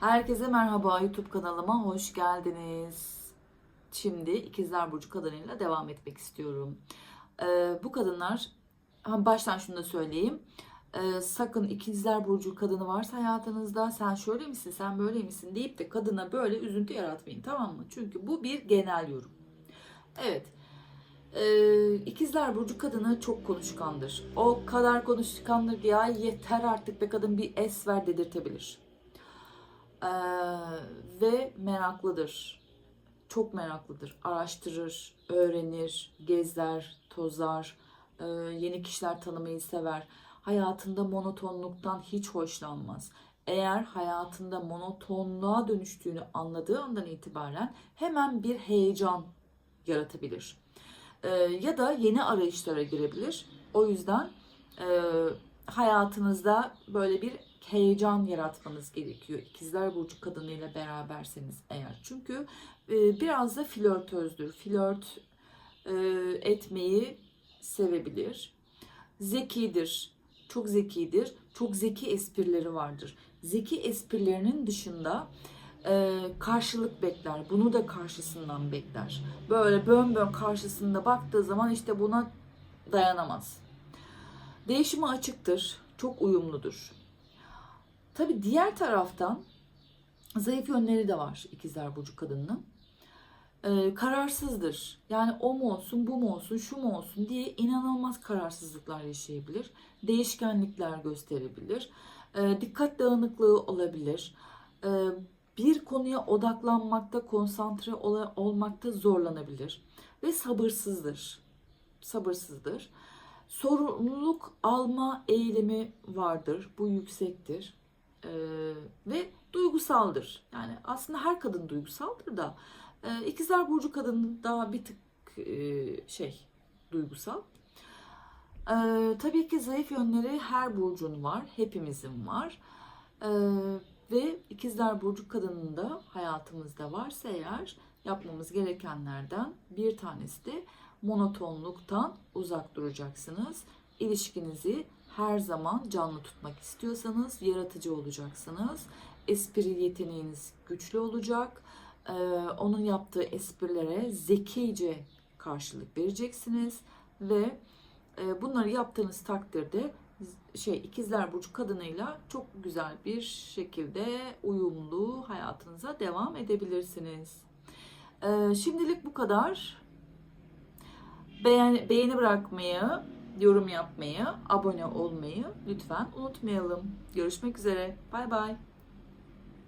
Herkese merhaba YouTube kanalıma hoş geldiniz. Şimdi ikizler burcu kadınıyla devam etmek istiyorum. Ee, bu kadınlar baştan şunu da söyleyeyim. Ee, sakın ikizler burcu kadını varsa hayatınızda sen şöyle misin sen böyle misin deyip de kadına böyle üzüntü yaratmayın tamam mı? Çünkü bu bir genel yorum. Evet. Ee, ikizler burcu kadını çok konuşkandır. O kadar konuşkandır ki ya yeter artık be kadın bir es ver dedirtebilir. Ee, ve meraklıdır. Çok meraklıdır. Araştırır, öğrenir, gezer, tozar, e, yeni kişiler tanımayı sever. Hayatında monotonluktan hiç hoşlanmaz. Eğer hayatında monotonluğa dönüştüğünü anladığı andan itibaren hemen bir heyecan yaratabilir. Ee, ya da yeni arayışlara girebilir. O yüzden e, hayatınızda böyle bir heyecan yaratmanız gerekiyor. İkizler Burcu kadınıyla beraberseniz eğer. Çünkü e, biraz da flörtözdür. Flört e, etmeyi sevebilir. Zekidir. Çok zekidir. Çok zeki esprileri vardır. Zeki esprilerinin dışında e, karşılık bekler. Bunu da karşısından bekler. Böyle bön bön karşısında baktığı zaman işte buna dayanamaz. Değişime açıktır. Çok uyumludur. Tabi diğer taraftan zayıf yönleri de var ikizler burcu kadının. Ee, kararsızdır. Yani o mu olsun, bu mu olsun, şu mu olsun diye inanılmaz kararsızlıklar yaşayabilir. Değişkenlikler gösterebilir. Ee, dikkat dağınıklığı olabilir. Ee, bir konuya odaklanmakta, konsantre ol- olmakta zorlanabilir. Ve sabırsızdır. Sabırsızdır. Sorumluluk alma eğilimi vardır. Bu yüksektir. Ee, ve duygusaldır. Yani aslında her kadın duygusaldır da e, ikizler burcu kadının daha bir tık e, şey duygusal. Ee, tabii ki zayıf yönleri her burcun var, hepimizin var. Ee, ve ikizler burcu kadının da hayatımızda varsa eğer yapmamız gerekenlerden bir tanesi de monotonluktan uzak duracaksınız. İlişkinizi her zaman canlı tutmak istiyorsanız yaratıcı olacaksınız. Espri yeteneğiniz güçlü olacak. Ee, onun yaptığı esprilere zekice karşılık vereceksiniz ve e, bunları yaptığınız takdirde şey ikizler burcu kadınıyla çok güzel bir şekilde uyumlu hayatınıza devam edebilirsiniz. Ee, şimdilik bu kadar. Beğen, beğeni bırakmayı, yorum yapmayı, abone olmayı lütfen unutmayalım. Görüşmek üzere. Bay bay.